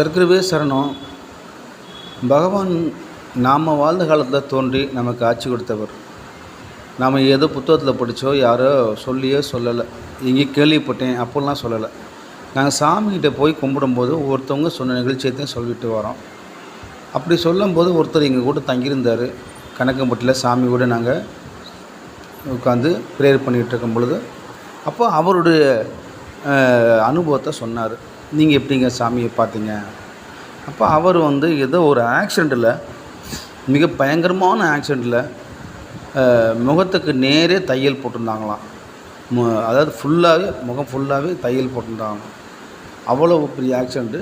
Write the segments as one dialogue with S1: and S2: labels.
S1: சர்க்கரவே சரணம். பகவான் நாம் வாழ்ந்த காலத்தில் தோன்றி நமக்கு ஆட்சி கொடுத்தவர். நாம் ஏதோ புத்தகத்தில் படித்தோ யாரோ சொல்லியோ சொல்லலை. எங்கேயும் கேள்விப்பட்டேன் அப்போல்லாம் சொல்லலை. நாங்கள் சாமிகிட்ட போய் கும்பிடும்போது ஒருத்தவங்க சொன்ன நிகழ்ச்சியத்தையும் சொல்லிட்டு வரோம். அப்படி சொல்லும்போது ஒருத்தர் எங்கள் கூட தங்கியிருந்தார். கணக்கம்பட்டியில் சாமி கூட நாங்கள் உட்காந்து ப்ரேயர் பண்ணிகிட்டு இருக்கும் பொழுது. அப்போ அவருடைய அனுபவத்தை சொன்னார். நீங்கள் எப்படிங்க சாமியை பார்த்தீங்க? அப்போ அவர் வந்து ஏதோ ஒரு ஆக்சிடெண்ட்டில் மிக பயங்கரமான ஆக்சிடெண்ட்டில் முகத்துக்கு நேரே தையல் போட்டிருந்தாங்களாம். மு அதாவது ஃபுல்லாகவே முகம் ஃபுல்லாகவே தையல் போட்டிருந்தாங்க. அவ்வளோ பெரிய ஆக்சிடெண்ட்டு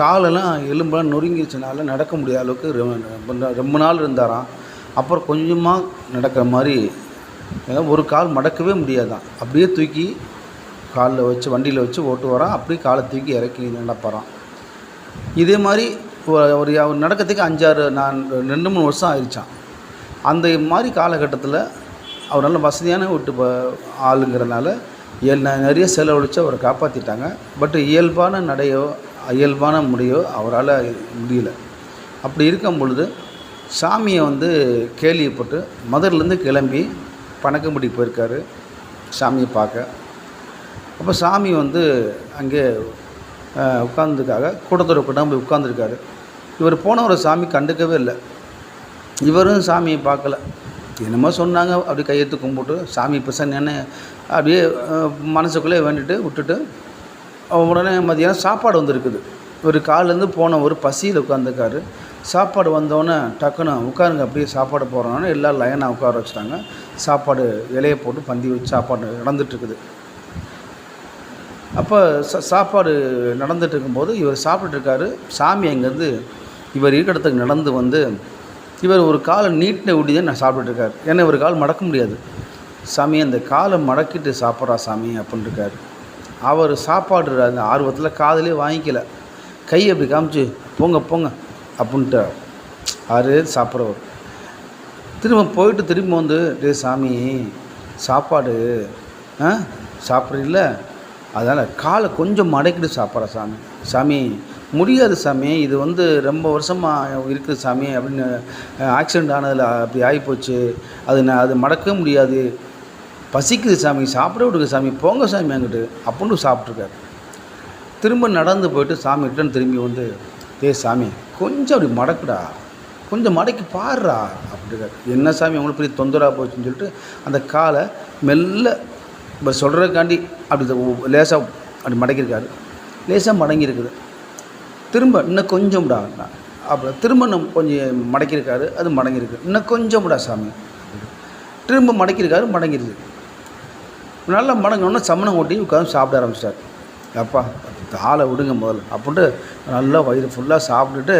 S1: காலெல்லாம் எலும்பெல்லாம் நொறுங்கிடுச்சனால நடக்க முடியாத அளவுக்கு ரொம்ப ரொம்ப நாள் இருந்தாராம். அப்புறம் கொஞ்சமாக நடக்கிற மாதிரி ஒரு கால் மடக்கவே முடியாதான். அப்படியே தூக்கி காலில் வச்சு வண்டியில் வச்சு ஓட்டு வரான். அப்படியே காலை தூக்கி இறக்கி நடப்பாராம் இதே மாதிரி ஒரு- அவர் நடக்கிறதுக்கு அஞ்சாறு நான் ரெண்டு மூணு வருஷம் ஆயிடுச்சான் அந்த மாதிரி காலகட்டத்தில் அவர் நல்ல வசதியான வீட்டு ஆளுங்கிறனால எல் நிறைய செலவழித்து அவரை காப்பாற்றிட்டாங்க பட் இயல்பான நடையோ இயல்பான முறையோ அவரால் முடியல. அப்படி இருக்கும் பொழுது சாமியை வந்து கேள்விப்பட்டு மதுரிலேருந்து கிளம்பி பணக்கம்படி போயிருக்காரு சாமியை பார்க்க. அப்போ சாமி வந்து அங்கே உட்கார்ந்துருக்காக கூட்டத்தோட கூட்டம் போய் உட்காந்துருக்காரு இவர் போனவரை சாமி கண்டுக்கவே இல்லை. இவரும் சாமியை பார்க்கல. என்னமோ சொன்னாங்க அப்படி கையெழுத்து கும்பிட்டு சாமி பிரசன்னு அப்படியே மனசுக்குள்ளே வேண்டிட்டு விட்டுட்டு உடனே மதியானம் சாப்பாடு வந்திருக்குது. ஒரு காலேருந்து போன ஒரு பசியில் உட்காந்துருக்காரு சாப்பாடு வந்தோடனே டக்குன்னு உட்காருங்க அப்படியே சாப்பாடு போகிறோன்னு எல்லாம் லைனாக உட்கார வச்சுட்டாங்க. சாப்பாடு இலையை போட்டு பந்தி வச்சு சாப்பாடு நடந்துட்டுருக்குது அப்போ சா சாப்பாடு நடந்துட்டு இருக்கும்போது இவர் சாப்பிட்டுருக்காரு சாமி அங்கேருந்து இவர் இருக்கிற இடத்துக்கு நடந்து வந்து இவர் ஒரு காலை நீட்டின ஊட்டி தான் நான் சாப்பிட்டுட்டு ஏன்னா இவர் கால் மடக்க முடியாது. சாமி அந்த காலை மடக்கிட்டு சாப்பிட்றா சாமி அப்படின்ட்டுருக்காரு அவர் சாப்பாடு அந்த ஆர்வத்தில் காதுலேயே வாங்கிக்கல. கை அப்படி காமிச்சு போங்க போங்க அப்படின்ட்டு ஆறு சாப்பிட்றவர். திரும்ப போயிட்டு திரும்ப வந்து டே சாமி சாப்பாடு ஆ சாப்பிட்றீல்ல? அதனால் காலை கொஞ்சம் மடக்கிட்டு சாப்பிட்ற சாமி. சாமி முடியாது சாமி. இது வந்து ரொம்ப வருஷமாக இருக்குது சாமி அப்படின்னு ஆக்சிடெண்ட் ஆனதில் அப்படி ஆகிப்போச்சு. அது நான் அது மடக்கவே முடியாது. பசிக்குது சாமி. சாப்பிட விடுங்க சாமி. போங்க சாமி அங்கிட்டு. அப்படின்னு சாப்பிட்ருக்காரு திரும்ப நடந்து போயிட்டு சாமி ரிட்டன் திரும்பி வந்து ஏ சாமி கொஞ்சம் அப்படி மடக்குடா. கொஞ்சம் மடக்கி பாடுறா அப்படிங்கிறார் என்ன சாமி? உங்களுக்கு பெரிய தொந்தராக போச்சுன்னு சொல்லிட்டு அந்த காலை மெல்ல இப்போ சொல்கிறதுக்காண்டி அப்படி லேசாக அப்படி மடங்கியிருக்காரு லேசாக மடங்கியிருக்குது. திரும்ப இன்னும் கொஞ்சம்டா அப்புறம் திரும்ப நம்ம கொஞ்சம் மடக்கியிருக்காரு அது மடங்கியிருக்கு. இன்னும் கொஞ்சம்டா சாமி. திரும்ப மடக்கியிருக்காரு மடங்கிருது. நல்லா மடங்கினோடனே சமணம் ஓட்டி உட்காந்து சாப்பிட ஆரம்பிச்சிட்டார். அப்பா ஆளை விடுங்க முதல்ல அப்படின்ட்டு நல்லா வயிறு ஃபுல்லாக சாப்பிட்டுட்டு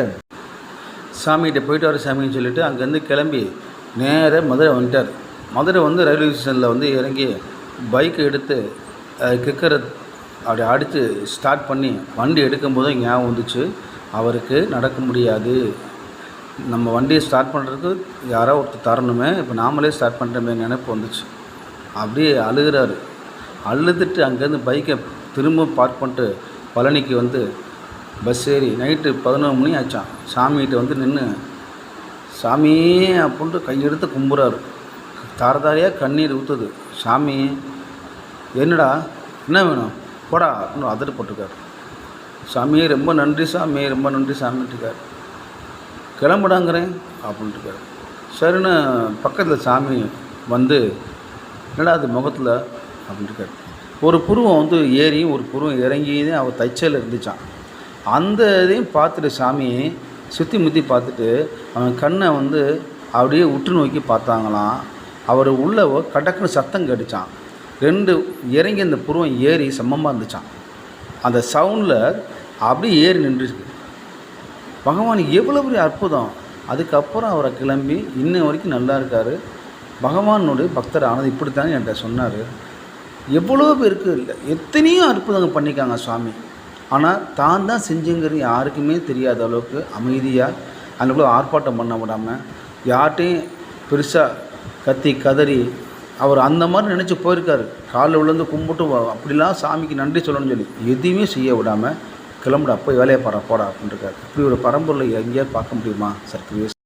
S1: சாமிகிட்ட போயிட்டு வர சாமின்னு சொல்லிவிட்டு அங்கேருந்து கிளம்பி நேராக மதுரை வந்துட்டார். மதுரை வந்து ரயில்வே ஸ்டேஷனில் வந்து இறங்கி பைக்கை எடுத்து கிக்கரை அப்படி அடித்து ஸ்டார்ட் பண்ணி வண்டி எடுக்கும்போது ஞாபகம் வந்துச்சு. அவருக்கு நடக்க முடியாது. நம்ம வண்டியை ஸ்டார்ட் பண்ணுறதுக்கு யாரோ ஒருத்தர் தரணுமே. இப்போ நாமளே ஸ்டார்ட் பண்ணுறமே நினைப்பு வந்துச்சு. அப்படியே அழுகிறாரு. அழுதுட்டு அங்கேருந்து பைக்கை திரும்ப பார்க் பண்ணிட்டு பழனிக்கு வந்து பஸ் ஏறி நைட்டு பதினொரு மணி ஆச்சான் சாமிகிட்ட வந்து நின்று சாமியே அப்படின்ட்டு கையெடுத்து கும்புறாரு. தாரதாரியாக கண்ணீர் ஊற்றுது சாமி என்னடா? என்ன வேணும்? போடா. அப்படின்னு அதட்டப்பட்டிருக்காரு சாமியே ரொம்ப நன்றி சாமி ரொம்ப நன்றி சாமின்ட்டுருக்காரு. கிளம்புடாங்கிறேன் அப்படின்ட்டுருக்காரு. சரின்னு பக்கத்தில் சாமி வந்து என்னடா அது முகத்தில்? அப்படின்ட்டுருக்காரு. ஒரு புருவம் வந்து ஏறி ஒரு புருவம் இறங்கியதே அவர் தைச்சல் இருந்துச்சான் அந்த இதையும் பார்த்துட்டு சாமி சுற்றி முற்றி பார்த்துட்டு அவன் கண்ணை வந்து அப்படியே உற்று நோக்கி பார்த்தாங்களாம். அவர் உள்ள கடக்குன்னு சத்தம் கடிச்சான் ரெண்டு இறங்கி அந்த புருவம் ஏறி சமமாக இருந்துச்சான் அந்த சவுண்டில் அப்படியே ஏறி நின்றுருக்கு பகவான் எவ்வளோ பெரிய அற்புதம். அதுக்கப்புறம் அவரை கிளம்பி இன்ன வரைக்கும் நல்லா இருக்கார். பகவானுடைய பக்தர் ஆனது இப்படித்தானே என்கிட்ட சொன்னார். எவ்வளோ பேருக்கு இல்லை எத்தனையோ அற்புதங்கள் பண்ணிக்காங்க சுவாமி. ஆனால் தான் தான் செஞ்சுங்கிறது யாருக்குமே தெரியாத அளவுக்கு அமைதியாக அதுக்குள்ளே ஆர்ப்பாட்டம் பண்ண விடாமல் யார்கிட்டையும் பெருசாக கத்தி கதறி அவர் அந்த மாதிரி நினச்சி போயிருக்காரு. காலில் விழுந்து கும்பிட்டு அப்படிலாம் சாமிக்கு நன்றி சொல்லணும்னு சொல்லி எதையுமே செய்ய விடாமல் கிளம்புடா போய் வேலையை பாடா போடா அப்படின்ட்டுருக்காரு இப்படி ஒரு பரம்பொருளை எங்கேயாவது பார்க்க முடியுமா சர்க்குவேஸ்